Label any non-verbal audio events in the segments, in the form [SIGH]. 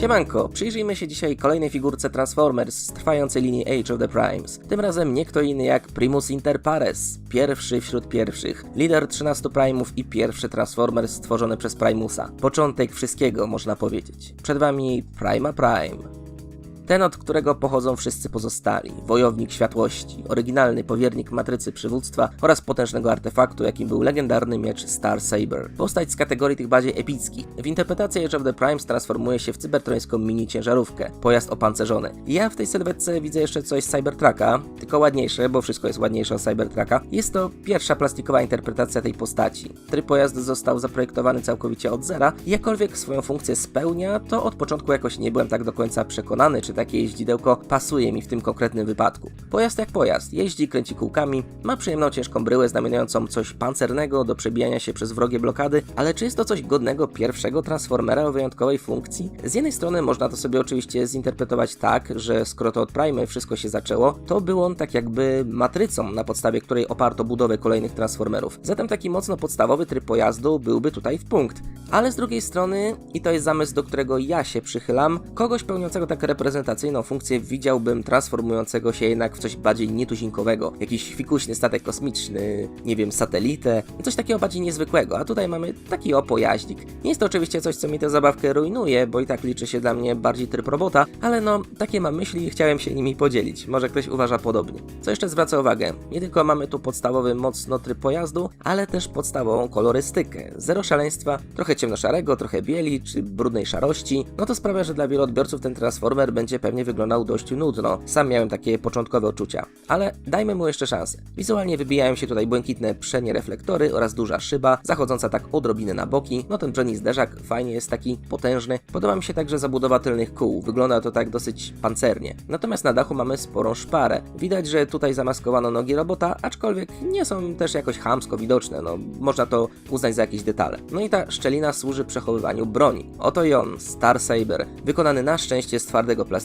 Siemanko, przyjrzyjmy się dzisiaj kolejnej figurce Transformers z trwającej linii Age of the Primes. Tym razem nie kto inny jak Primus Inter Pares, pierwszy wśród pierwszych, lider 13 Primów i pierwszy Transformers stworzony przez Primusa. Początek wszystkiego, można powiedzieć. Przed wami Prima Prime. Ten, od którego pochodzą wszyscy pozostali. Wojownik światłości, oryginalny powiernik matrycy przywództwa oraz potężnego artefaktu, jakim był legendarny miecz Star Saber. Postać z kategorii tych bardziej epickich. W interpretacji Age of the Primes transformuje się w cybertrońską mini ciężarówkę, pojazd opancerzony. Ja w tej sylwetce widzę jeszcze coś z Cybertrucka, tylko ładniejsze, bo wszystko jest ładniejsze od Cybertrucka. Jest to pierwsza plastikowa interpretacja tej postaci. Tryb pojazd został zaprojektowany całkowicie od zera i jakkolwiek swoją funkcję spełnia, to od początku jakoś nie byłem tak do końca przekonany, czy takie jeździdełko pasuje mi w tym konkretnym wypadku. Pojazd jak pojazd, jeździ, kręci kółkami, ma przyjemną ciężką bryłę znamieniającą coś pancernego do przebijania się przez wrogie blokady, ale czy jest to coś godnego pierwszego Transformera o wyjątkowej funkcji? Z jednej strony można to sobie oczywiście zinterpretować tak, że skoro to od Prime wszystko się zaczęło, to był on tak jakby matrycą, na podstawie której oparto budowę kolejnych Transformerów. Zatem taki mocno podstawowy tryb pojazdu byłby tutaj w punkt. Ale z drugiej strony, i to jest zamysł, do którego ja się przychylam, kogoś pełniącego tak reprezentacyjną funkcję widziałbym transformującego się jednak w coś bardziej nietuzinkowego. Jakiś fikuśny statek kosmiczny, nie wiem, satelitę, coś takiego bardziej niezwykłego. A tutaj mamy taki o pojaździk. Nie jest to oczywiście coś, co mi tę zabawkę rujnuje, bo i tak liczy się dla mnie bardziej tryb robota, ale no, takie mam myśli i chciałem się nimi podzielić. Może ktoś uważa podobnie. Co jeszcze zwraca uwagę? Nie tylko mamy tu podstawowy mocno tryb pojazdu, ale też podstawową kolorystykę. Zero szaleństwa, trochę ciemnoszarego, trochę bieli czy brudnej szarości. No to sprawia, że dla wielu odbiorców ten Transformer będzie pewnie wyglądał dość nudno. Sam miałem takie początkowe odczucia. Ale dajmy mu jeszcze szansę. Wizualnie wybijają się tutaj błękitne przenie reflektory oraz duża szyba, zachodząca tak odrobinę na boki. No ten przedni zderzak fajnie jest taki potężny. Podoba mi się także zabudowa tylnych kół. Wygląda to tak dosyć pancernie. Natomiast na dachu mamy sporą szparę. Widać, że tutaj zamaskowano nogi robota, aczkolwiek nie są też jakoś chamsko widoczne. No, można to uznać za jakieś detale. No i ta szczelina służy przechowywaniu broni. Oto i on, Star Saber, wykonany na szczęście z twardego plastiku.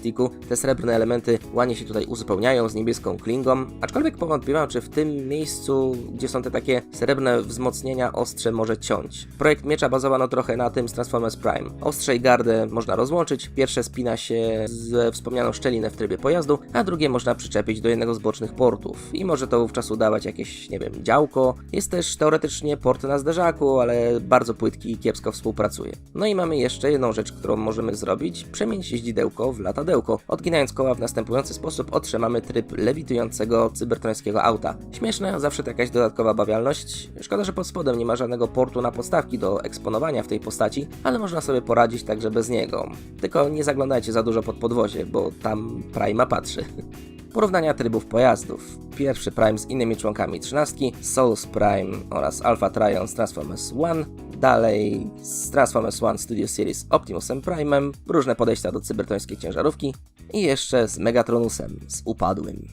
Te srebrne elementy ładnie się tutaj uzupełniają z niebieską klingą, aczkolwiek powątpiewam, czy w tym miejscu, gdzie są te takie srebrne wzmocnienia, ostrze może ciąć. Projekt miecza bazowano trochę na tym z Transformers Prime. Ostrze i gardę można rozłączyć, pierwsze spina się ze wspomnianą szczelinę w trybie pojazdu, a drugie można przyczepić do jednego z bocznych portów i może to wówczas udawać jakieś, nie wiem, działko. Jest też teoretycznie port na zderzaku, ale bardzo płytki i kiepsko współpracuje. No i mamy jeszcze jedną rzecz, którą możemy zrobić, przemienić jeździdełko w latadełko. Odginając koła w następujący sposób otrzymamy tryb lewitującego cybertrońskiego auta. Śmieszne, zawsze to jakaś dodatkowa bawialność. Szkoda, że pod spodem nie ma żadnego portu na podstawki do eksponowania w tej postaci, ale można sobie poradzić także bez niego. Tylko nie zaglądajcie za dużo pod podwozie, bo tam Prima patrzy. [LAUGHS] Porównania trybów pojazdów. Pierwszy Prime z innymi członkami trzynastki, Souls Prime oraz Alpha Trion z Transformers One, dalej z Transformers One Studio Series Optimusem Prime'em, różne podejścia do cybertońskiej ciężarówki i jeszcze z Megatronusem, z upadłym.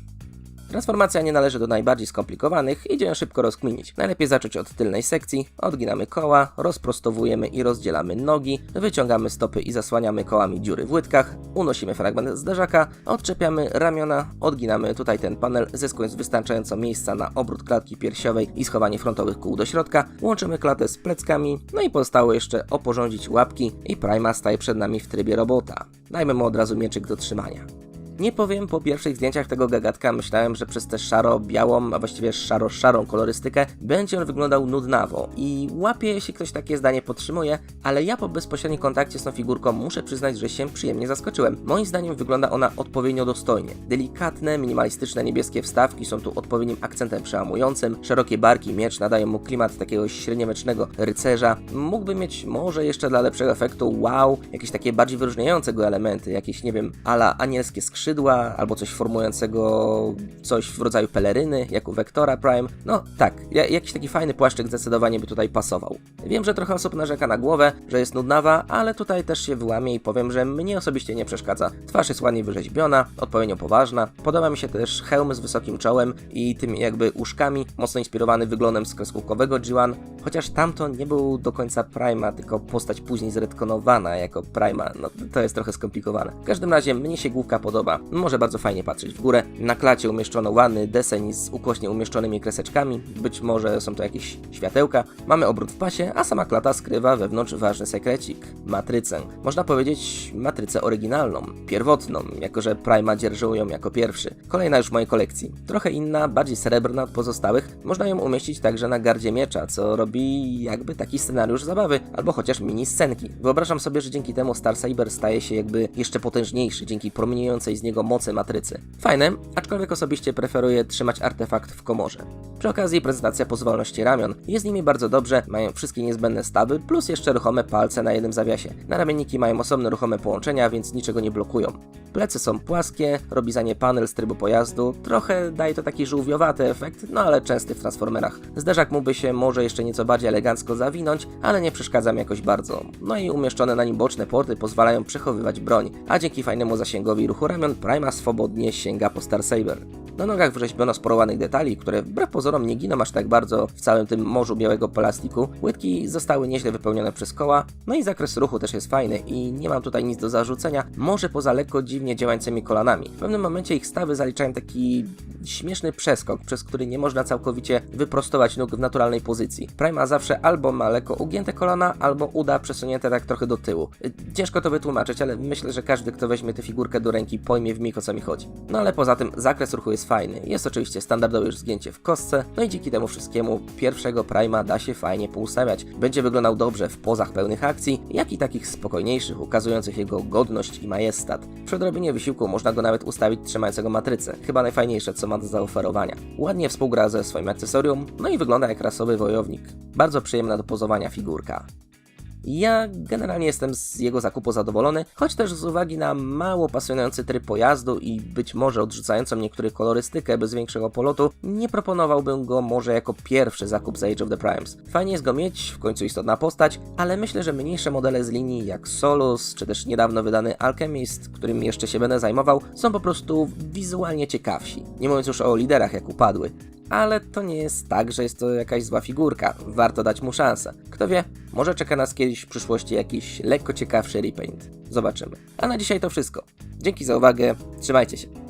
Transformacja nie należy do najbardziej skomplikowanych, idzie ją szybko rozkminić. Najlepiej zacząć od tylnej sekcji, odginamy koła, rozprostowujemy i rozdzielamy nogi, wyciągamy stopy i zasłaniamy kołami dziury w łydkach, unosimy fragment zderzaka, odczepiamy ramiona, odginamy tutaj ten panel, zyskując wystarczająco miejsca na obrót klatki piersiowej i schowanie frontowych kół do środka, łączymy klatę z pleckami, no i pozostało jeszcze oporządzić łapki i Prima staje przed nami w trybie robota. Dajmy mu od razu mieczyk do trzymania. Nie powiem, po pierwszych zdjęciach tego gagatka myślałem, że przez tę szaro-białą, a właściwie szaro-szarą kolorystykę będzie on wyglądał nudnawo i łapię, jeśli ktoś takie zdanie podtrzymuje, ale ja po bezpośrednim kontakcie z tą figurką muszę przyznać, że się przyjemnie zaskoczyłem. Moim zdaniem wygląda ona odpowiednio dostojnie. Delikatne, minimalistyczne niebieskie wstawki są tu odpowiednim akcentem przełamującym, szerokie barki i miecz nadają mu klimat takiego średniowiecznego rycerza. Mógłby mieć może jeszcze dla lepszego efektu wow, jakieś takie bardziej wyróżniające go elementy, jakieś nie wiem, ala anielskie skrzydła, albo coś formującego coś w rodzaju peleryny, jak u Vectora Prime. No tak, ja, jakiś taki fajny płaszczyk zdecydowanie by tutaj pasował. Wiem, że trochę osób narzeka na głowę, że jest nudnawa, ale tutaj też się wyłamię i powiem, że mnie osobiście nie przeszkadza. Twarz jest ładnie wyrzeźbiona, odpowiednio poważna. Podoba mi się też hełm z wysokim czołem i tymi jakby uszkami, mocno inspirowany wyglądem z kreskówkowego G1, chociaż tamto nie był do końca Prima, tylko postać później zretkonowana jako Prima. No to jest trochę skomplikowane. W każdym razie mnie się główka podoba. Podoba. Może bardzo fajnie patrzeć w górę. Na klacie umieszczono ładny deseń z ukośnie umieszczonymi kreseczkami. Być może są to jakieś światełka. Mamy obrót w pasie, a sama klata skrywa wewnątrz ważny sekrecik. Matrycę. Można powiedzieć matrycę oryginalną, pierwotną, jako że Prima dzierżył ją jako pierwszy. Kolejna już w mojej kolekcji. Trochę inna, bardziej srebrna od pozostałych. Można ją umieścić także na gardzie miecza, co robi jakby taki scenariusz zabawy, albo chociaż mini scenki. Wyobrażam sobie, że dzięki temu Star Saber staje się jakby jeszcze potężniejszy dzięki promieniejącej z niego mocy matrycy. Fajne, aczkolwiek osobiście preferuję trzymać artefakt w komorze. Przy okazji prezentacja pozwolności ramion. Jest z nimi bardzo dobrze, mają wszystkie niezbędne stawy, plus jeszcze ruchome palce na jednym zawiasie. Na ramienniki mają osobne ruchome połączenia, więc niczego nie blokują. Plecy są płaskie, robi za nie panel z trybu pojazdu, trochę daje to taki żółwiowaty efekt, no ale częsty w Transformerach. Zderzak mógłby się może jeszcze nieco bardziej elegancko zawinąć, ale nie przeszkadza mi jakoś bardzo. No i umieszczone na nim boczne porty pozwalają przechowywać broń, a dzięki fajnemu zasięgowi ruchu ramion Prima swobodnie sięga po Star Saber. Na nogach wrzeźbiono sporo ładnych detali, które wbrew pozorom nie giną aż tak bardzo w całym tym morzu białego plastiku. Łydki zostały nieźle wypełnione przez koła, no i zakres ruchu też jest fajny i nie mam tutaj nic do zarzucenia, może poza lekko dziwnie działającymi kolanami. W pewnym momencie ich stawy zaliczają taki śmieszny przeskok, przez który nie można całkowicie wyprostować nóg w naturalnej pozycji. Prima zawsze albo ma lekko ugięte kolana, albo uda przesunięte tak trochę do tyłu. Ciężko to wytłumaczyć, ale myślę, że każdy, kto weźmie tę figurkę do ręki, pojmie w mig o co mi chodzi. No ale poza tym zakres ruchu jest fajny. Jest oczywiście standardowe już zgięcie w kostce, no i dzięki temu wszystkiemu pierwszego Prima da się fajnie poustawiać. Będzie wyglądał dobrze w pozach pełnych akcji, jak i takich spokojniejszych, ukazujących jego godność i majestat. Przy odrobinie wysiłku można go nawet ustawić trzymającego matrycę. Chyba najfajniejsze, co ma do zaoferowania. Ładnie współgra ze swoim akcesorium, no i wygląda jak rasowy wojownik. Bardzo przyjemna do pozowania figurka. Ja generalnie jestem z jego zakupu zadowolony, choć też z uwagi na mało pasjonujący tryb pojazdu i być może odrzucającą niektórych kolorystykę bez większego polotu, nie proponowałbym go może jako pierwszy zakup z Age of the Primes. Fajnie jest go mieć, w końcu istotna postać, ale myślę, że mniejsze modele z linii jak Solus, czy też niedawno wydany Alchemist, którym jeszcze się będę zajmował, są po prostu wizualnie ciekawsi. Nie mówiąc już o liderach jak upadły. Ale to nie jest tak, że jest to jakaś zła figurka. Warto dać mu szansę. Kto wie, może czeka nas kiedyś w przyszłości jakiś lekko ciekawszy repaint. Zobaczymy. A na dzisiaj to wszystko. Dzięki za uwagę, trzymajcie się.